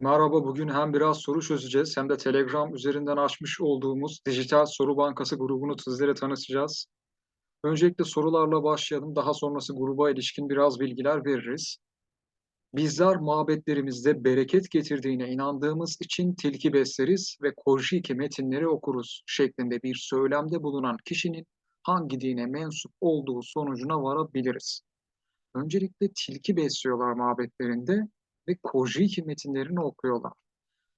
Merhaba, bugün hem biraz soru çözeceğiz hem de Telegram üzerinden açmış olduğumuz Dijital Soru Bankası grubunu sizlere tanıtacağız. Öncelikle sorularla başlayalım. Daha sonrası gruba ilişkin biraz bilgiler veririz. Bizler mabetlerimizde bereket getirdiğine inandığımız için tilki besleriz ve Kojiki metinleri okuruz şeklinde bir söylemde bulunan kişinin hangi dine mensup olduğu sonucuna varabiliriz. Öncelikle tilki besliyorlar mabetlerinde ve Kojiki metinlerini okuyorlar.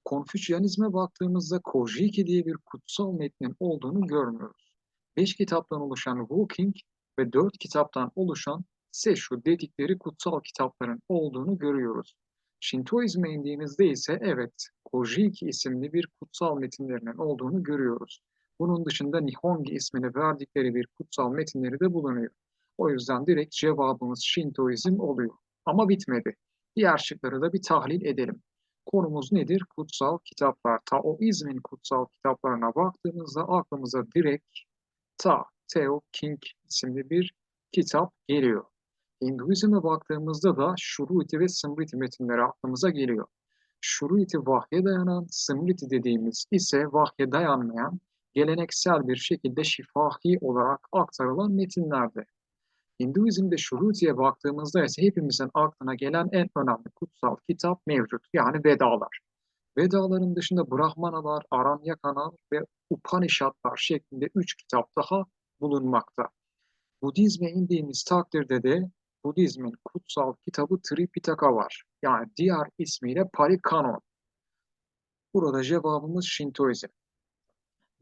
Konfüçyanizme baktığımızda Kojiki diye bir kutsal metnin olduğunu görmüyoruz. Beş kitaptan oluşan Wu-King ve dört kitaptan oluşan Seshu dedikleri kutsal kitapların olduğunu görüyoruz. Şintoizme indiğimizde ise evet, Kojiki isimli bir kutsal metinlerinin olduğunu görüyoruz. Bunun dışında Nihongi ismini verdikleri bir kutsal metinleri de bulunuyor. O yüzden direkt cevabımız Şintoizm oluyor. Ama bitmedi. Diğer şıkları da bir tahlil edelim. Konumuz nedir? Kutsal kitaplar. Taoizmin kutsal kitaplarına baktığımızda aklımıza direkt Ta, Teo King isimli bir kitap geliyor. Hinduizm'e baktığımızda da Shruti ve Smriti metinleri aklımıza geliyor. Shruti vahye dayanan, Smriti dediğimiz ise vahye dayanmayan, geleneksel bir şekilde şifahi olarak aktarılan metinlerde. Hinduizm'de Şuruti'ye baktığımızda ise hepimizin aklına gelen en önemli kutsal kitap mevcut. Yani Vedalar. Vedaların dışında Brahmanalar, Aranyakalar ve Upanishadlar şeklinde üç kitap daha bulunmakta. Budizme indiğimiz takdirde de Budizmin kutsal kitabı Tripitaka var. Yani diğer ismiyle Parikanon. Burada cevabımız Şintoizm.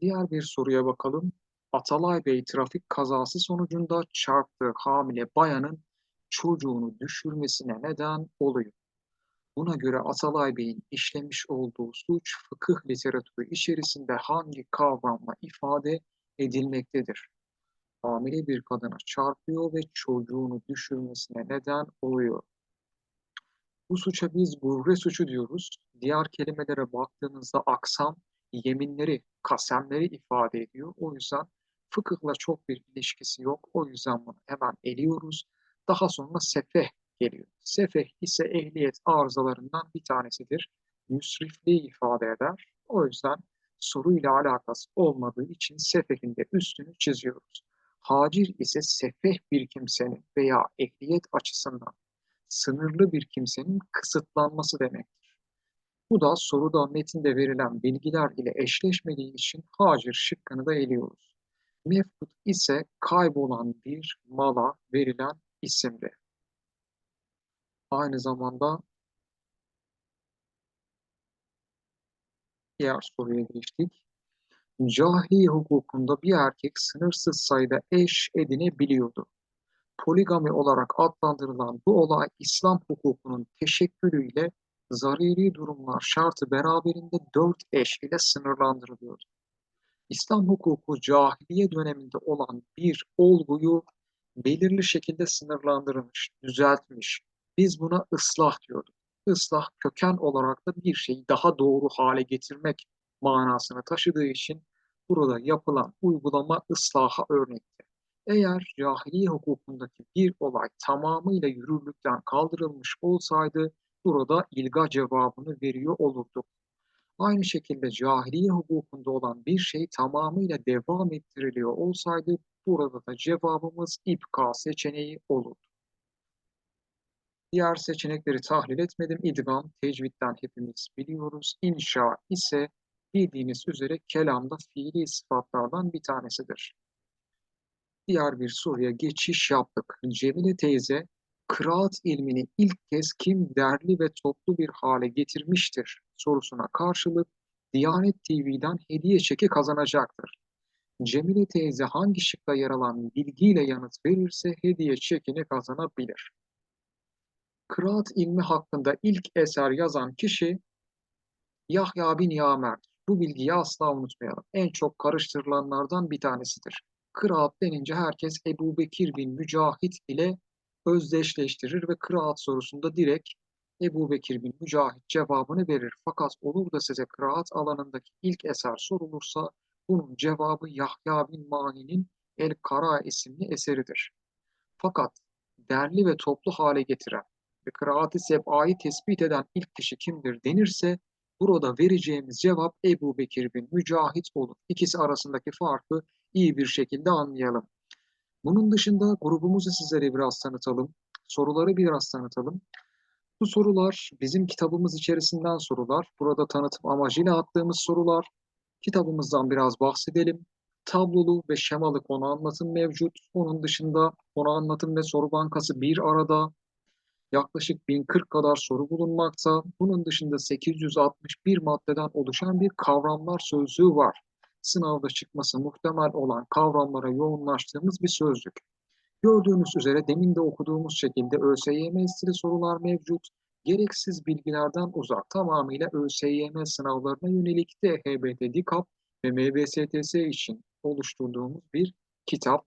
Diğer bir soruya bakalım. Atalay Bey trafik kazası sonucunda çarptığı hamile bayanın çocuğunu düşürmesine neden oluyor. Buna göre Atalay Bey'in işlemiş olduğu suç fıkıh literatürü içerisinde hangi kavramla ifade edilmektedir? Hamile bir kadına çarpıyor ve çocuğunu düşürmesine neden oluyor. Bu suça biz gurre suçu diyoruz. Diğer kelimelere baktığımızda aksam yeminleri, kasemleri ifade ediyor. O yüzden fıkıhla çok bir ilişkisi yok. O yüzden bunu hemen eliyoruz. Daha sonra sefeh geliyor. Sefeh ise ehliyet arızalarından bir tanesidir. Müsrifliği ifade eder. O yüzden soruyla alakası olmadığı için sefehin de üstünü çiziyoruz. Hacir ise sefeh bir kimsenin veya ehliyet açısından sınırlı bir kimsenin kısıtlanması demektir. Bu da soruda metinde verilen bilgiler ile eşleşmediği için hacir şıkkını da eliyoruz. Mefkut ise kaybolan bir mala verilen isimdir. Aynı zamanda diğer soruya geçtik. Cahiliye hukukunda bir erkek sınırsız sayıda eş edinebiliyordu. Poligami olarak adlandırılan bu olay İslam hukukunun teşekkülüyle zaruri durumlar şartı beraberinde dört eş ile sınırlandırılıyordu. İslam hukuku cahiliye döneminde olan bir olguyu belirli şekilde sınırlandırmış, düzeltmiş. Biz buna ıslah diyorduk. Islah köken olarak da bir şeyi daha doğru hale getirmek manasını taşıdığı için burada yapılan uygulama ıslaha örnekti. Eğer cahiliye hukukundaki bir olay tamamıyla yürürlükten kaldırılmış olsaydı burada ilga cevabını veriyor olurduk. Aynı şekilde cahiliye hukukunda olan bir şey tamamıyla devam ettiriliyor olsaydı burada da cevabımız ipka seçeneği olurdu. Diğer seçenekleri tahlil etmedim. İdgam, tecvitten hepimiz biliyoruz. İnşa ise bildiğiniz üzere kelamda fiili sıfatlardan bir tanesidir. Diğer bir soruya geçiş yaptık. Cemile teyze, kıraat ilmini ilk kez kim derli ve toplu bir hale getirmiştir sorusuna karşılık Diyanet TV'den hediye çeki kazanacaktır. Cemile teyze hangi şıkta yer alan bilgiyle yanıt verirse hediye çekini kazanabilir. Kıraat ilmi hakkında ilk eser yazan kişi Yahya bin Yamer. Bu bilgiyi asla unutmayalım. En çok karıştırılanlardan bir tanesidir. Kıraat denince herkes Ebu Bekir bin Mücahit ile özdeşleştirir ve kıraat sorusunda direkt Ebu Bekir bin Mücahit cevabını verir. Fakat olur da size kıraat alanındaki ilk eser sorulursa bunun cevabı Yahya bin Mani'nin El-Kara isimli eseridir. Fakat derli ve toplu hale getiren ve kıraati seb'ayı tespit eden ilk kişi kimdir denirse burada vereceğimiz cevap Ebu Bekir bin Mücahit olur. İkisi arasındaki farkı iyi bir şekilde anlayalım. Bunun dışında grubumuzu sizlere biraz tanıtalım. Soruları biraz tanıtalım. Bu sorular bizim kitabımız içerisinden sorular. Burada tanıtım amacıyla attığımız sorular. Kitabımızdan biraz bahsedelim. Tablolu ve şemalı konu anlatım mevcut. Onun dışında konu anlatım ve soru bankası bir arada. Yaklaşık 1040 kadar soru bulunmakta. Bunun dışında 861 maddeden oluşan bir kavramlar sözlüğü var. Sınavda çıkması muhtemel olan kavramlara yoğunlaştığımız bir sözlük. Gördüğünüz üzere demin de okuduğumuz şekilde ÖSYM stili sorular mevcut. Gereksiz bilgilerden uzak tamamıyla ÖSYM sınavlarına yönelik DHBT, DİKAP ve MBSTS için oluşturduğumuz bir kitap.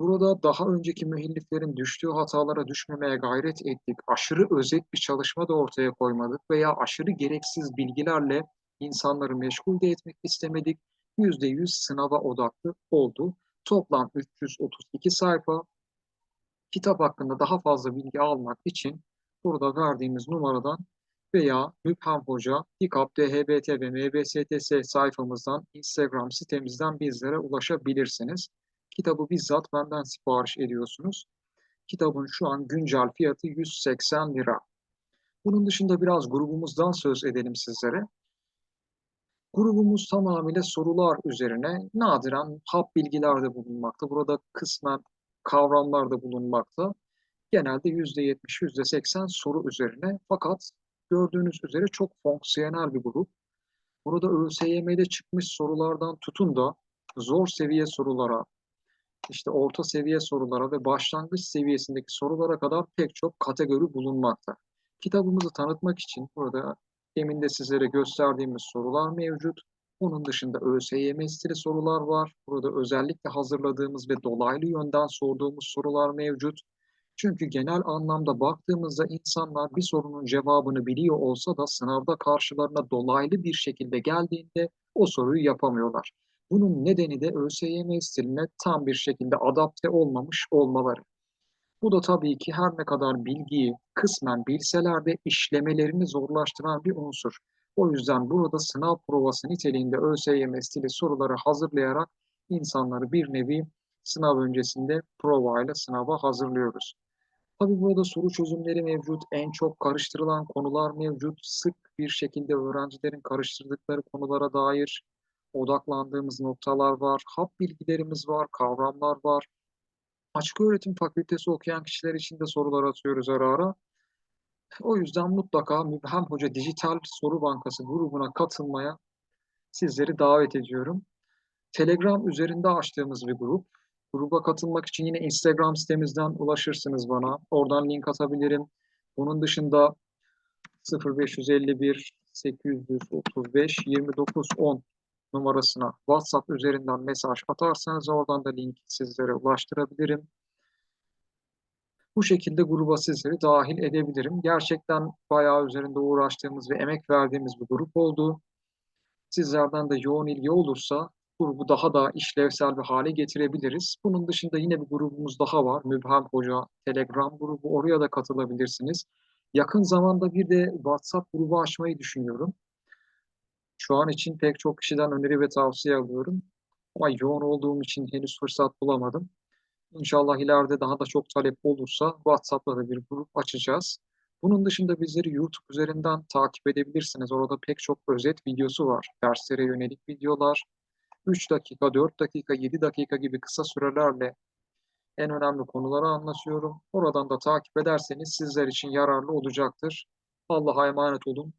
Burada daha önceki müelliflerin düştüğü hatalara düşmemeye gayret ettik. Aşırı özet bir çalışma da ortaya koymadık veya aşırı gereksiz bilgilerle insanları meşgul de etmek istemedik. %100 sınava odaklı oldu. Toplam 332 sayfa. Kitap hakkında daha fazla bilgi almak için burada verdiğimiz numaradan veya Müphem Hoca, DİKAP, DHBT ve MBSTS sayfamızdan, Instagram sitemizden bizlere ulaşabilirsiniz. Kitabı bizzat benden sipariş ediyorsunuz. Kitabın şu an güncel fiyatı 180 lira. Bunun dışında biraz grubumuzdan söz edelim sizlere. Grubumuz tamamıyla sorular üzerine nadiren hap bilgilerde bulunmakta. Burada kısmen kavramlarda bulunmakta. Genelde %70, %80 soru üzerine. Fakat gördüğünüz üzere çok fonksiyonel bir grup. Burada ÖSYM'de çıkmış sorulardan tutun da zor seviye sorulara, işte orta seviye sorulara ve başlangıç seviyesindeki sorulara kadar pek çok kategori bulunmakta. Kitabımızı tanıtmak için burada demin de sizlere gösterdiğimiz sorular mevcut. Onun dışında ÖSYM stili sorular var. Burada özellikle hazırladığımız ve dolaylı yönden sorduğumuz sorular mevcut. Çünkü genel anlamda baktığımızda insanlar bir sorunun cevabını biliyor olsa da sınavda karşılarına dolaylı bir şekilde geldiğinde o soruyu yapamıyorlar. Bunun nedeni de ÖSYM stiline tam bir şekilde adapte olmamış olmaları. Bu da tabii ki her ne kadar bilgiyi kısmen bilseler de işlemelerini zorlaştıran bir unsur. O yüzden burada sınav provası niteliğinde ÖSYM stili soruları hazırlayarak insanları bir nevi sınav öncesinde provayla sınava hazırlıyoruz. Tabii burada soru çözümleri mevcut, en çok karıştırılan konular mevcut, sık bir şekilde öğrencilerin karıştırdıkları konulara dair odaklandığımız noktalar var, hap bilgilerimiz var, kavramlar var. Açık öğretim fakültesi okuyan kişiler için de sorular atıyoruz ara ara. O yüzden mutlaka Mübhem Hoca Dijital Soru Bankası grubuna katılmaya sizleri davet ediyorum. Telegram üzerinde açtığımız bir grup. Gruba katılmak için yine Instagram sitemizden ulaşırsınız bana. Oradan link atabilirim. Bunun dışında 0551 835 29 10 numarasına WhatsApp üzerinden mesaj atarsanız oradan da linki sizlere ulaştırabilirim. Bu şekilde gruba sizleri dahil edebilirim. Gerçekten bayağı üzerinde uğraştığımız ve emek verdiğimiz bir grup oldu. Sizlerden de yoğun ilgi olursa grubu daha da işlevsel bir hale getirebiliriz. Bunun dışında yine bir grubumuz daha var. Mübhem Hoca Telegram grubu. Oraya da katılabilirsiniz. Yakın zamanda bir de WhatsApp grubu açmayı düşünüyorum. Şu an için pek çok kişiden öneri ve tavsiye alıyorum. Ama yoğun olduğum için henüz fırsat bulamadım. İnşallah ileride daha da çok talep olursa WhatsApp'ta da bir grup açacağız. Bunun dışında bizleri YouTube üzerinden takip edebilirsiniz. Orada pek çok özet videosu var. Derslere yönelik videolar. 3 dakika, 4 dakika, 7 dakika gibi kısa sürelerle en önemli konuları anlatıyorum. Oradan da takip ederseniz sizler için yararlı olacaktır. Allah'a emanet olun.